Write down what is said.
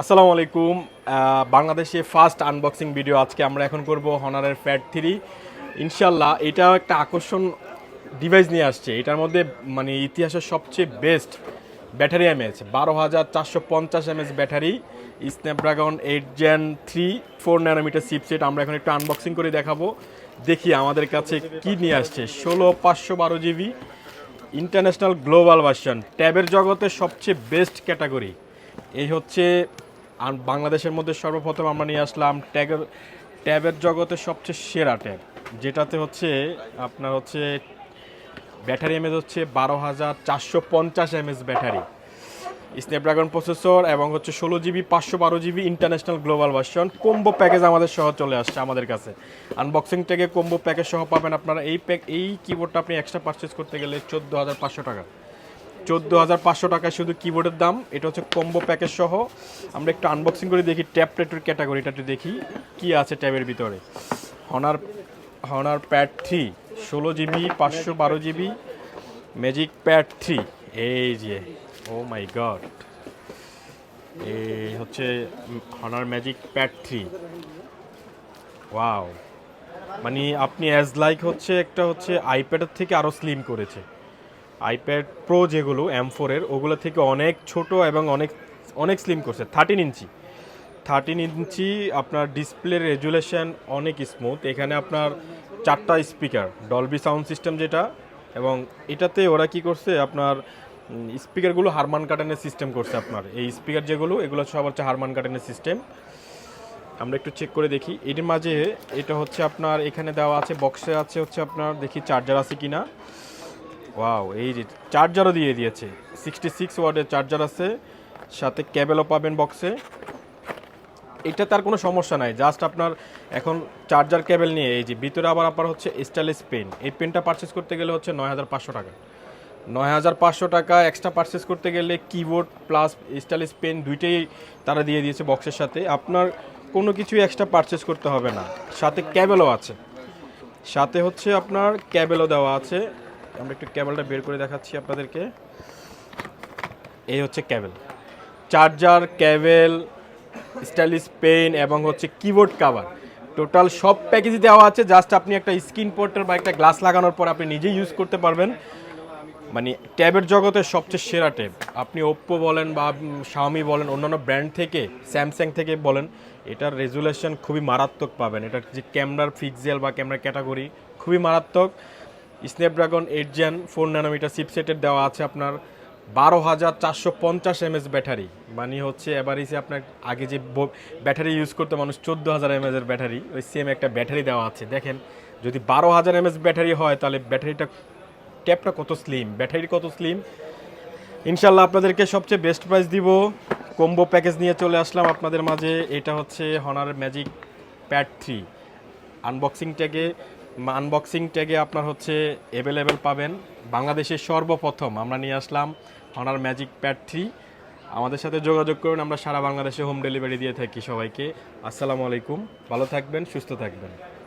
আসসালামু আলাইকুম। বাংলাদেশে ফার্স্ট আনবক্সিং ভিডিও আজকে আমরা এখন করব হনারের ফ্যাট থ্রি ইনশাল্লাহ এটাও একটা আকর্ষণ ডিভাইস নিয়ে আসছে। এটার মধ্যে মানে ইতিহাসের সবচেয়ে বেস্ট ব্যাটারি এমএচ বারো হাজার চারশো পঞ্চাশ mAh battery Snapdragon eight gen three four nanometer chipset আমরা এখন একটু আনবক্সিং করে দেখাবো। দেখি আমাদের কাছে কি নিয়ে আসছে। ষোলো, পাঁচশো বারো জিবি ইন্টারন্যাশনাল গ্লোবাল ভার্সন ট্যাবের জগতে সবচেয়ে বেস্ট ক্যাটাগরি এই হচ্ছে আর বাংলাদেশের মধ্যে সর্বপ্রথম আমরা নিয়ে আসলাম ট্যাগের, ট্যাবের জগতে সবচেয়ে সেরা ট্যাব, যেটাতে হচ্ছে আপনার হচ্ছে ব্যাটারি এমএজ হচ্ছে বারো হাজার চারশো পঞ্চাশ এমএস ব্যাটারি, স্ন্যাপড্রাগন প্রসেসর এবং হচ্ছে ষোলো জিবি, পাঁচশো বারো GB international global version, combo package আমাদের সহ চলে আসছে আমাদের কাছে। আনবক্সিং থেকে কোম্বো প্যাকেজ সহ পাবেন আপনারা, এই প্যাক, এই কিবোর্ডটা আপনি এক্সট্রা পারচেস করতে গেলে চোদ্দ হাজার পাঁচশো টাকা। চোদ্দ হাজার পাঁচশো টাকা শুধু কিবোর্ডের দাম। এটা হচ্ছে কম্বো প্যাকেজ সহ। আমরা একটু আনবক্সিং করে দেখি ট্যাব টেটের ক্যাটাগরিটা একটু দেখি, কি আছে ট্যাবের ভিতরে। হনার হনার প্যাড থ্রি ষোলো জিবি পাঁচশো বারো জিবি ম্যাজিক প্যাড থ্রি এই যে ও মাই গড এই হচ্ছে Honor Magic Pad three wow মানে আপনি অ্যাজ লাইক হচ্ছে একটা হচ্ছে আইপ্যাডের থেকে আরও স্লিম করেছে। আইপ্যাড প্রো যেগুলো এম ফোরের ওগুলো থেকে অনেক ছোট এবং অনেক অনেক স্লিম করছে থার্টিন ইঞ্চি। থার্টিন ইঞ্চি আপনার ডিসপ্লে রেজুলেশন অনেক স্মুথ এখানে আপনার চারটা স্পিকার ডলবি সাউন্ড সিস্টেম যেটা, এবং এটাতে ওরা কি করছে, আপনার স্পিকারগুলো হারমান কাটানের সিস্টেম করছে আপনার। এই স্পিকার যেগুলো, এগুলো সব হচ্ছে হারমান কাটানের সিস্টেম আমরা একটু চেক করে দেখি। এটির মাঝে এটা হচ্ছে আপনার, এখানে দেওয়া আছে বক্সে আছে হচ্ছে আপনার, দেখি চার্জার আছে কিনা। ওয়াও এই যে চার্জারও দিয়ে দিয়েছে। সিক্সটি সিক্স ওয়ার্ডের চার্জার আছে, সাথে ক্যাবেলও পাবেন বক্সে এটা তার কোনো সমস্যা নাই জাস্ট আপনার এখন চার্জার কেবল নিয়ে, এই যে ভিতরে আবার আপনার হচ্ছে স্টাইলিশ পেন এই পেনটা পারচেস করতে গেলে হচ্ছে নয় হাজার পাঁচশো টাকা। নয় হাজার পাঁচশো টাকা এক্সট্রা পারচেস করতে গেলে কিবোর্ড প্লাস স্টাইলিশ পেন দুইটাই তারা দিয়ে দিয়েছে বক্সের সাথে। আপনার কোনো কিছু এক্সট্রা পারচেস করতে হবে না। সাথে ক্যাবেলও আছে। সাথে হচ্ছে আপনার ক্যাবেলও দেওয়া আছে। আমরা একটু ক্যাবেলটা বের করে দেখাচ্ছি আপনাদেরকে। এই হচ্ছে cable. Charger, cable, stylish pen এবং হচ্ছে কিবোর্ড কাভার। টোটাল সব প্যাকেজই দেওয়া আছে, জাস্ট আপনি একটা স্ক্রিন পোর্টার বা একটা গ্লাস লাগানোর পর আপনি নিজেই ইউজ করতে পারবেন। মানে ট্যাবের জগতের সবচেয়ে সেরা ট্যাব। আপনি ওপ্পো বলেন বা শাওমি বলেন, অন্যান্য ব্র্যান্ড থেকে স্যামসাং থেকে বলেন, এটার রেজুলেশন খুবই মারাত্মক পাবেন। এটার যে ক্যামেরার ফিক্সেল বা ক্যামেরা ক্যাটাগরি খুবই মারাত্মক। Snapdragon eight gen four nanometer চিপসেটের দেওয়া আছে আপনার বারো হাজার চারশো পঞ্চাশ এমএস ব্যাটারি। মানে হচ্ছে এবারিসে আপনার আগে যে ব্যাটারি ইউজ করতো মানুষ চোদ্দ হাজার এমএস এর ব্যাটারি, ওই সেম একটা ব্যাটারি দেওয়া আছে। দেখেন, যদি বারো হাজার এমএস ব্যাটারি হয়, তাহলে ব্যাটারিটা ট্যাপটা কত স্লিম ব্যাটারি কত স্লিম ইনশাল্লাহ আপনাদেরকে সবচেয়ে বেস্ট প্রাইস দিব। কম্বো প্যাকেজ নিয়ে চলে আসলাম আপনাদের মাঝে। এটা হচ্ছে Honor Magic Pad three unboxing ট্যাগে unboxing ট্যাগে আপনার হচ্ছে অ্যাভেলেবেল পাবেন। বাংলাদেশের সর্বপ্রথম আমরা নিয়ে আসলাম হনার ম্যাজিক প্যাড থ্রি আমাদের সাথে যোগাযোগ করুন, আমরা সারা বাংলাদেশে হোম ডেলিভারি দিয়ে থাকি সবাইকে। আসসালামু আলাইকুম, ভালো থাকবেন, সুস্থ থাকবেন।